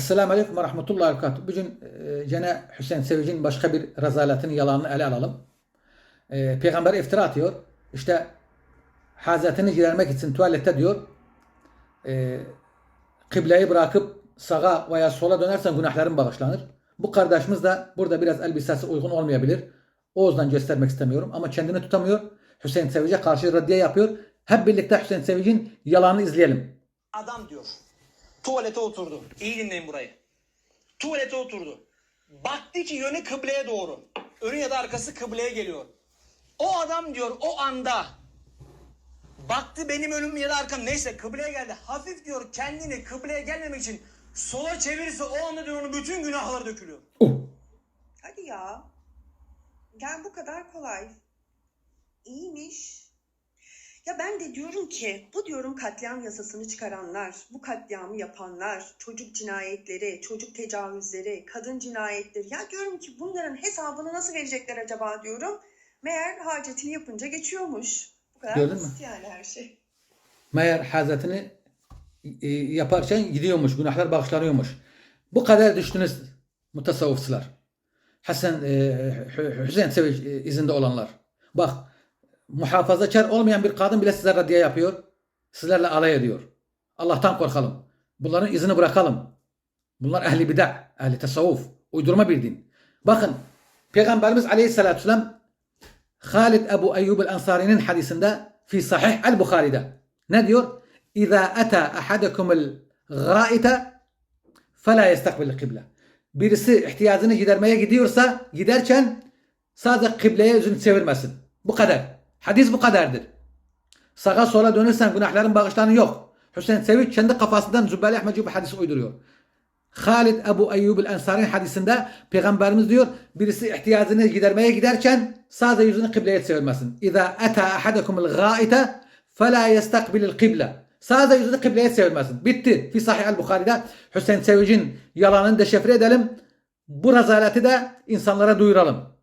Esselamu Aleyküm ve Rahmetullahi Berekatuhu. Bugün e, gene Hüseyin Sevici'nin başka bir rezaletini, yalanını ele alalım. E, Peygamber iftira atıyor. İşte hazetini gidermek için tuvalette diyor. E, kıbleyi bırakıp sağa veya sola dönersen günahların bağışlanır. Bu kardeşimiz de burada biraz elbisesi uygun olmayabilir. O yüzden göstermek istemiyorum. Ama kendini tutamıyor. Hüseyin Sevici karşı reddiye yapıyor. Hep birlikte Hüseyin Sevici'nin yalanını izleyelim. Adam diyor. Tuvalete oturdu. İyi dinleyin burayı. Tuvalete oturdu. Baktı ki yönü kıbleye doğru. Önü ya da arkası kıbleye geliyor. O adam diyor o anda baktı benim önüm ya da arkam neyse kıbleye geldi. Hafif diyor kendini kıbleye gelmemek için sola çevirirse o anda diyor onun bütün günahları dökülüyor. Uh. Hadi ya. Gel bu kadar kolay. İyiymiş. Ya ben de diyorum ki bu diyorum katliam yasasını çıkaranlar, bu katliamı yapanlar, çocuk cinayetleri, çocuk tecavüzleri, kadın cinayetleri. Ya diyorum ki bunların hesabını nasıl verecekler acaba diyorum. Meğer hacetini yapınca geçiyormuş. Bu kadar Gördün basit mü? yani her şey. meğer hazetini e, yaparken gidiyormuş, günahlar bağışlanıyormuş. Bu kadar düştünüz mutasavvıfçılar. Hasan e, Hü- Hüseyin Sevic e, izinde olanlar. Bak muhafazakar olmayan bir kadın bile size raddiye yapıyor. Sizlerle alay ediyor. Allah'tan korkalım. Bunların izini bırakalım. Bunlar ehli bid'a, ehli tasavvuf, uydurma bir din. Bakın Peygamberimiz Aleyhisselatü Vesselam Halid Ebu Eyyub el-Ensari'nin hadisinde fi sahih el-Bukhari'de ne diyor? İza ata ahadukumul gâite fela yestakbil kıble. Birisi ihtiyacını gidermeye gidiyorsa giderken sadece kıbleye yüzünü çevirmesin. Bu kadar. Hadis bu kadardır. Sağa sola dönürsen günahların bağışlanı yok. Hüseyin Sevinç kendi kafasından Zübbeli Ahmet gibi hadis uyduruyor. Halid Ebu Eyyub el-Ensari'nin hadisinde Peygamberimiz diyor birisi ihtiyacını gidermeye giderken sadece yüzünü kıbleye çevirmesin. İza ata ahadukumul gâite fela yestakbilil kıble. Sadece yüzünü kıbleye çevirmesin. Bitti. Fi Sahih el-Bukhari'de Hüseyin Sevic'in yalanını deşifre edelim. Bu rezaleti de insanlara duyuralım.